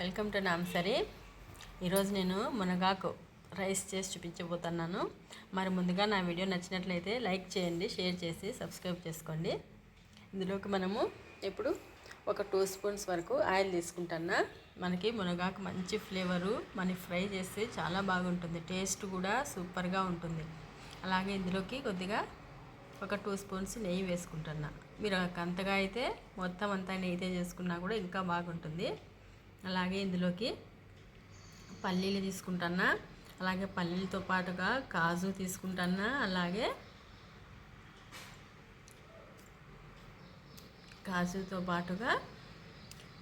Welcome to నామ్సరీ. ఈరోజు నేను మునగాకు రైస్ చేసి చూపించబోతున్నాను. మరి ముందుగా నా వీడియో నచ్చినట్లయితే లైక్ చేయండి షేర్ చేసి సబ్స్క్రైబ్ చేసుకోండి. ఇందులోకి మనము ఇప్పుడు ఒక టూ స్పూన్స్ వరకు ఆయిల్ తీసుకుంటున్నా. మనకి మునగాకు మంచి ఫ్లేవరు మనకి ఫ్రై చేస్తే చాలా బాగుంటుంది టేస్ట్ కూడా సూపర్గా ఉంటుంది. అలాగే ఇందులోకి కొద్దిగా ఒక టూ స్పూన్స్ నెయ్యి వేసుకుంటున్నా. మీరు అంతగా అయితే మొత్తం అంతా నెయ్యితే చేసుకున్నా కూడా ఇంకా బాగుంటుంది. అలాగే ఇందులోకి పల్లీలు తీసుకుంటున్నా అలాగే పల్లీలతో పాటుగా కాజు తీసుకుంటున్నా అలాగే కాజుతో పాటుగా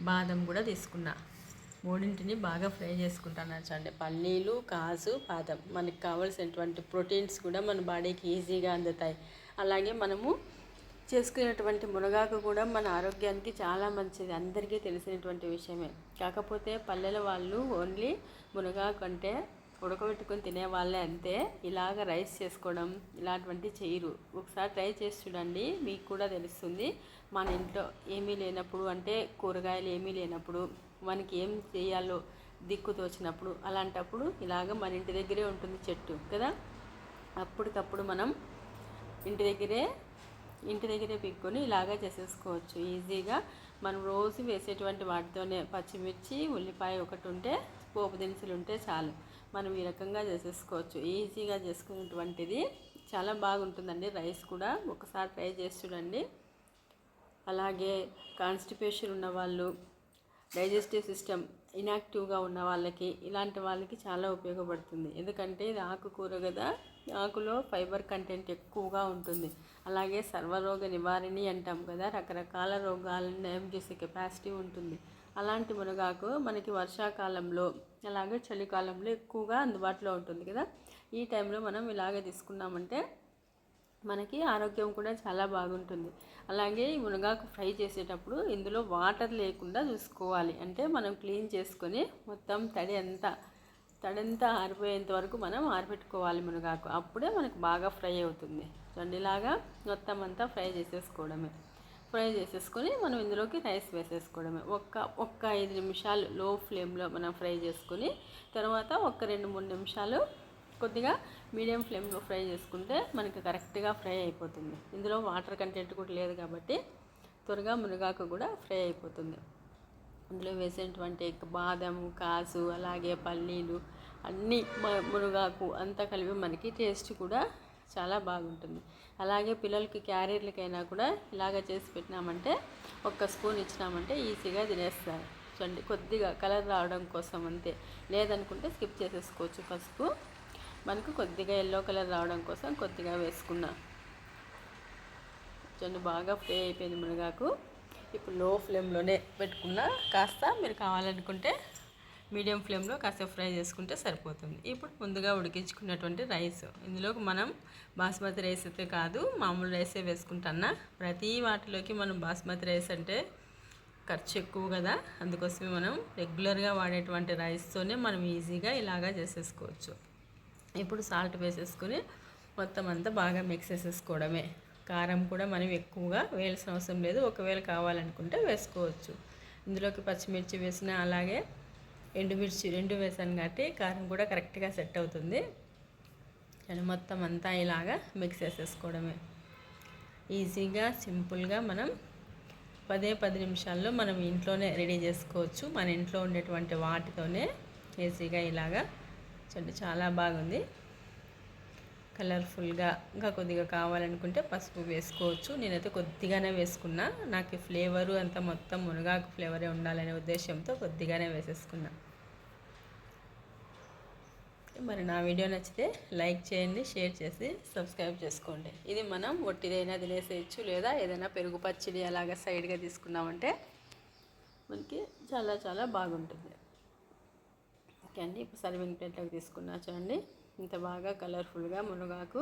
బాదం కూడా తీసుకున్నా. మూడింటిని బాగా ఫ్రై చేసుకుంటాను చూడండి. పల్లీలు కాజు బాదం. మనకు కావాల్సినటువంటి ప్రోటీన్స్ కూడా మన బాడీకి ఈజీగా అందుతాయి. అలాగే మనము చేసుకునేటువంటి మునగాకు కూడా మన ఆరోగ్యానికి చాలా మంచిది. అందరికీ తెలిసినటువంటి విషయమే. కాకపోతే పల్లెల వాళ్ళు ఓన్లీ మునగాకు అంటే ఉడకబెట్టుకొని తినేవాళ్ళే అంతే. ఇలాగ రైస్ చేసుకోవడం ఇలాంటివంటి చేయరు. ఒకసారి ట్రై చేసి చూడండి మీకు కూడా తెలుస్తుంది. మన ఇంట్లో ఏమీ లేనప్పుడు అంటే కూరగాయలు ఏమీ లేనప్పుడు మనకి ఏం చేయాలో దిక్కు తోచినప్పుడు అలాంటప్పుడు ఇలాగ మన ఇంటి దగ్గరే ఉంటుంది చెట్టు కదా? అప్పటికప్పుడు మనం ఇంటి దగ్గరే ఇంటి దగ్గరే పిక్కుని ఇలాగా చేసేసుకోవచ్చు. ఈజీగా మనం రోజు వేసేటువంటి వాటితోనే పచ్చిమిర్చి ఉల్లిపాయ ఒకటి ఉంటే పోపు దినుసులు ఉంటే చాలు. మనం ఈ రకంగా చేసేసుకోవచ్చు. ఈజీగా చేసుకునేటువంటిది చాలా బాగుంటుందండి. రైస్ కూడా ఒకసారి ట్రై చేసి చూడండి. అలాగే కాన్స్టిపేషన్ ఉన్న వాళ్ళు డైజెస్టివ్ సిస్టమ్ ఇనాక్టివ్గా ఉన్న వాళ్ళకి ఇలాంటి వాళ్ళకి చాలా ఉపయోగపడుతుంది. ఎందుకంటే ఇది ఆకుకూర కదా ఆకులో ఫైబర్ కంటెంట్ ఎక్కువగా ఉంటుంది. అలాగే సర్వరోగ నివారిణి అంటాం కదా రకరకాల రోగాలను నయం చేసే కెపాసిటీ ఉంటుంది. అలాంటి మునగాకు మనకి వర్షాకాలంలో అలాగే చలికాలంలో ఎక్కువగా అందుబాటులో ఉంటుంది కదా. ఈ టైంలో మనం ఇలాగే తీసుకున్నామంటే మనకి ఆరోగ్యం కూడా చాలా బాగుంటుంది. అలాగే ఈ మునగాకు ఫ్రై చేసేటప్పుడు ఇందులో వాటర్ లేకుండా చూసుకోవాలి. అంటే మనం క్లీన్ చేసుకొని మొత్తం తడి అంతా తడంతా ఆరిపోయేంత వరకు మనం ఆరిపెట్టుకోవాలి మునగాకు. అప్పుడే మనకు బాగా ఫ్రై అవుతుంది. చండిలాగా మొత్తం అంతా ఫ్రై చేసేసుకోవడమే. ఫ్రై చేసేసుకొని మనం ఇందులోకి రైస్ వేసేసుకోవడమే. ఒక్క ఒక్క ఐదు నిమిషాలు లో ఫ్లేమ్లో మనం ఫ్రై చేసుకొని తర్వాత ఒక్క రెండు మూడు నిమిషాలు కొద్దిగా మీడియం ఫ్లేమ్లో ఫ్రై చేసుకుంటే మనకి కరెక్ట్గా ఫ్రై అయిపోతుంది. ఇందులో వాటర్ కంటెంట్ కూడా లేదు కాబట్టి త్వరగా మునగాకు కూడా ఫ్రై అయిపోతుంది. అందులో వేసేటువంటి బాదం కాసు అలాగే పల్లీలు అన్నీ మునగాకు అంతా కలిపి మనకి టేస్ట్ కూడా చాలా బాగుంటుంది. అలాగే పిల్లలకి క్యారియర్లకైనా కూడా ఇలాగ చేసి పెట్టినామంటే ఒక్క స్పూన్ ఇచ్చినామంటే ఈజీగా తినేస్తారు. చూడండి కొద్దిగా కలర్ రావడం కోసం అంతే. లేదనుకుంటే స్కిప్ చేసేసుకోవచ్చు పసుపు. మనకు కొద్దిగా ఎల్లో కలర్ రావడం కోసం కొద్దిగా వేసుకున్నా. చూడండి బాగా ఫ్రై అయిపోయింది మునగాకు. ఇప్పుడు లో ఫ్లేమ్లోనే పెట్టుకున్నా. కాస్త మీరు కావాలనుకుంటే మీడియం ఫ్లేమ్లో కాస్త ఫ్రై చేసుకుంటే సరిపోతుంది. ఇప్పుడు ముందుగా ఉడికించుకున్నటువంటి రైస్ ఇందులోకి మనం బాస్మతి రైస్ అయితే కాదు మామూలు రైసే వేసుకుంటున్నా. ప్రతి వాటిలోకి మనం బాస్మతి రైస్ అంటే ఖర్చు ఎక్కువ కదా. అందుకోసమే మనం రెగ్యులర్గా వాడేటువంటి రైస్తోనే మనం ఈజీగా ఇలాగా చేసేసుకోవచ్చు. ఇప్పుడు సాల్ట్ వేసేసుకుని మొత్తం అంతా బాగా మిక్స్ చేసేసుకోవడమే. కారం కూడా మనం ఎక్కువగా వేయాల్సిన అవసరం లేదు. ఒకవేళ కావాలనుకుంటే వేసుకోవచ్చు. ఇందులోకి పచ్చిమిర్చి వేసిన అలాగే ఎండుమిర్చి రెండు వేసాను కాబట్టి కారం కూడా కరెక్ట్గా సెట్ అవుతుంది. అండ్ మొత్తం అంతా ఇలాగా మిక్స్ చేసేసుకోవడమే. ఈజీగా సింపుల్గా మనం పదే పది నిమిషాల్లో మనం ఇంట్లోనే రెడీ చేసుకోవచ్చు. మన ఇంట్లో ఉండేటువంటి వాటితోనే ఈజీగా ఇలాగా చూడండి చాలా బాగుంది. కలర్ఫుల్గా ఇంకా కొద్దిగా కావాలనుకుంటే పసుపు వేసుకోవచ్చు. నేనైతే కొద్దిగానే వేసుకున్నా. నాకు ఫ్లేవరు అంతా మొత్తం మునగాకు ఫ్లేవరే ఉండాలనే ఉద్దేశంతో కొద్దిగానే వేసేసుకున్నా. మరి నా వీడియో నచ్చితే లైక్ చేయండి షేర్ చేసి సబ్స్క్రైబ్ చేసుకోండి. ఇది మనం ఒట్టిదైనా తినేసేయచ్చు లేదా ఏదైనా పెరుగు పచ్చడి అలాగా సైడ్గా తీసుకున్నామంటే మనకి చాలా చాలా బాగుంటుంది. ఓకే అండి. ఇప్పుడు సర్వింగ్ ప్లేట్లోకి తీసుకున్నా చూడండి. ఇంత బాగా కలర్ఫుల్గా మునగాకు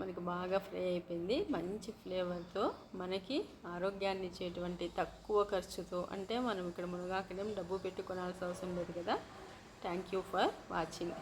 మనకి బాగా ఫ్రై అయిపోయింది. మంచి ఫ్లేవర్తో మనకి ఆరోగ్యాన్ని ఇచ్చేటువంటి తక్కువ ఖర్చుతో అంటే మనం ఇక్కడ మునగాకడం డబ్బు పెట్టి కొనాల్సిన అవసరం లేదు కదా. Thank you for watching.